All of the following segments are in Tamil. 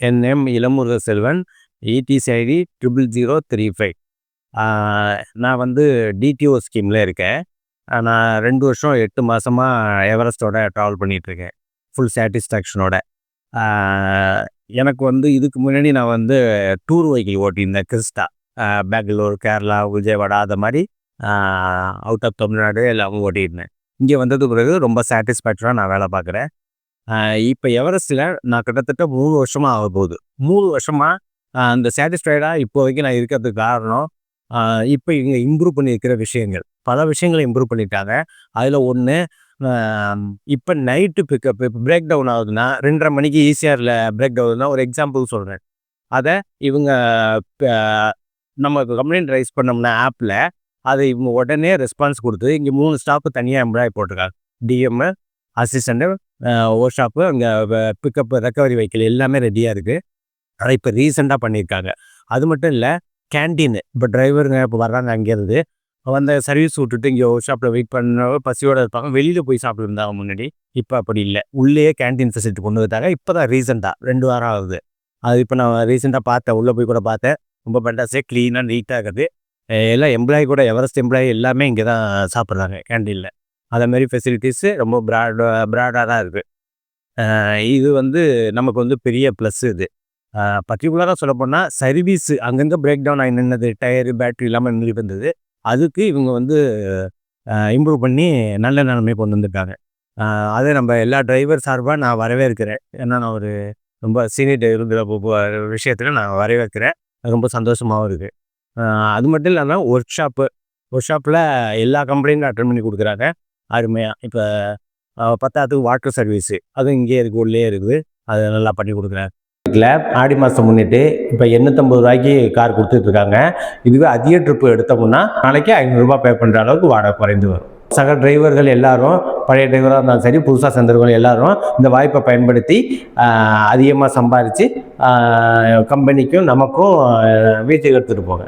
என் name Ilamuruga Selvan ETC ID triple zero three five நான் வந்து டிடிஓ ஸ்கீமில் இருக்கேன். நான் ரெண்டு வருஷம் எட்டு மாதமாக எவரெஸ்ட்டோட ட்ராவல் பண்ணிகிட்ருக்கேன் ஃபுல் சாட்டிஸ்ஃபேக்ஷனோட எனக்கு வந்து இதுக்கு முன்னாடி நான் வந்து டூர் வெஹிக்கிள் ஓட்டியிருந்தேன் கிறிஸ்டா பெங்களூர் கேரளா விஜயவாடா அது மாதிரி அவுட் ஆஃப் தமிழ்நாடு எல்லாமே ஓட்டியிருந்தேன். இங்கே வந்தது பிறகு ரொம்ப சாட்டிஸ்ஃபேக்ஷனாக நான் வேலை பார்க்குறேன். இப்போ எவரெஸ்ட்டில் நான் கிட்டத்தட்ட மூணு வருஷமாக ஆக போகுது. மூணு வருஷமாக அந்த சாட்டிஸ்ஃபைடாக இப்போ வரைக்கும் நான் இருக்கிறதுக்கு காரணம் இப்போ இங்கே இம்ப்ரூவ் பண்ணியிருக்கிற விஷயங்கள். பல விஷயங்களை இம்ப்ரூவ் பண்ணிட்டாங்க. அதில் ஒன்று இப்போ நைட்டு பிக்கப் இப்போ பிரேக் டவுன் ஆகுதுன்னா ரெண்டரை மணிக்கு ஈஸியாரில் பிரேக் டவுன்னா ஒரு எக்ஸாம்பிள் சொல்கிறேன் அதை இவங்க நம்ம கம்ப்ளைண்ட் ரைஸ் பண்ணோம்னா ஆப்பில் அதை இவங்க உடனே ரெஸ்பான்ஸ் கொடுத்து இங்கே மூணு ஸ்டாஃப் தனியாக எம்ப்ளாய் போட்டிருக்காங்க. டிஎம்மு அசிஸ்டண்ட்டு ஒர்க் ஷாப்பு அங்கே பிக்கப் ரெக்கவரி வெஹிக்கிள் எல்லாமே ரெடியாக இருக்குது அதை இப்போ ரீசெண்டாக பண்ணியிருக்காங்க அது மட்டும் இல்லை கேன்டீன் இப்போ டிரைவருங்க இப்போ வர்றாங்க அங்கேருந்து அந்த சர்வீஸ் விட்டுட்டு இங்கே ஒர்க் ஷாப்பில் வெயிட் பண்ண பசியோடு இருப்பாங்க. வெளியில் போய் சாப்பிட்டுருந்தாங்க முன்னாடி இப்போ அப்படி இல்லை. உள்ளேயே கேன்டீன் ஃபெசிலிட்டி கொண்டு வந்தாங்க இப்போ தான் ரீசெண்டாக ரெண்டு வாரம் ஆகுது. அது இப்போ நான் ரீசெண்டாக பார்த்தேன். உள்ளே போய் கூட பார்த்தேன். ரொம்ப ஃபண்டாஸ்டிக் க்ளீனாக நீட்டாக இருக்குது. எல்லாம் எம்ப்ளாயி கூட எவரெஸ்ட் எம்ப்ளாயி எல்லாமே இங்கே தான் சாப்பிட்றாங்க கேன்டீனில் அதே மாதிரி ஃபெசிலிட்டிஸு ரொம்ப ப்ராட் ப்ராடாக தான் இருக்குது இது வந்து நமக்கு வந்து பெரிய ப்ளஸ் இது. பர்டிகுலராக சொல்லப்போனால் சர்வீஸு சர்வீஸ் அங்கங்கே பிரேக் டவுன் ஆகி நின்னது டயரு பேட்ரி இல்லாமல் நின்று இருந்தது. அதுக்கு இவங்க வந்து இம்ப்ரூவ் பண்ணி நல்ல நிலைமை கொண்டு வந்திருக்காங்க அதே அதை நம்ம எல்லா டிரைவர் சார்பாக நான் வரவேற்கிறேன். ஏன்னா நான் ஒரு ரொம்ப சீனியர் டிரைவருங்கிற விஷயத்தில் நான் வரவேற்கிறேன். அது ரொம்ப சந்தோஷமாகவும் இருக்குது அது மட்டும் இல்லாமல் ஒர்க் ஷாப்பு ஒர்க் ஷாப்பில் எல்லா கம்பெனியும் அட்டன் பண்ணி கொடுக்குறாங்க. அருமையாக இப்போ பத்தாத்துக்கு வாட்டர் சர்வீஸு. அதுவும் இங்கே இருக்குது உள்ளே இருக்குது. அது நல்லா பண்ணி கொடுக்குறேன். இதில் ஆடி மாதம் முன்னிட்டு இப்போ எண்ணூற்றம்பது ரூபாய்க்கு கார் கொடுத்துட்ருக்காங்க இதுவே அதிக ட்ரிப்பு எடுத்தோம்னா நாளைக்கு ஐநூறுரூபா பே பண்ணுற அளவுக்கு வாடகை குறைந்து வரும். சக டிரைவர்கள் எல்லாரும் பழைய டிரைவராக இருந்தாலும் சரி புதுசாக சேர்ந்தவர்கள் எல்லாரும் இந்த வாய்ப்பை பயன்படுத்தி அதிகமாக சம்பாரித்து கம்பெனிக்கும் நமக்கும் வீட்டுக்கு எடுத்துகிட்டு போங்க.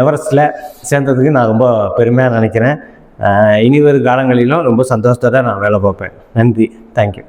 எவரெஸ்ட்டில் சேர்ந்ததுக்கு நான் ரொம்ப பெருமையாக நினைக்கிறேன். ஆஹ், இனி வரும் காலங்களிலும் ரொம்ப சந்தோஷத்தோட நான் வேலை பார்ப்பேன். நன்றி. தேங்க்யூ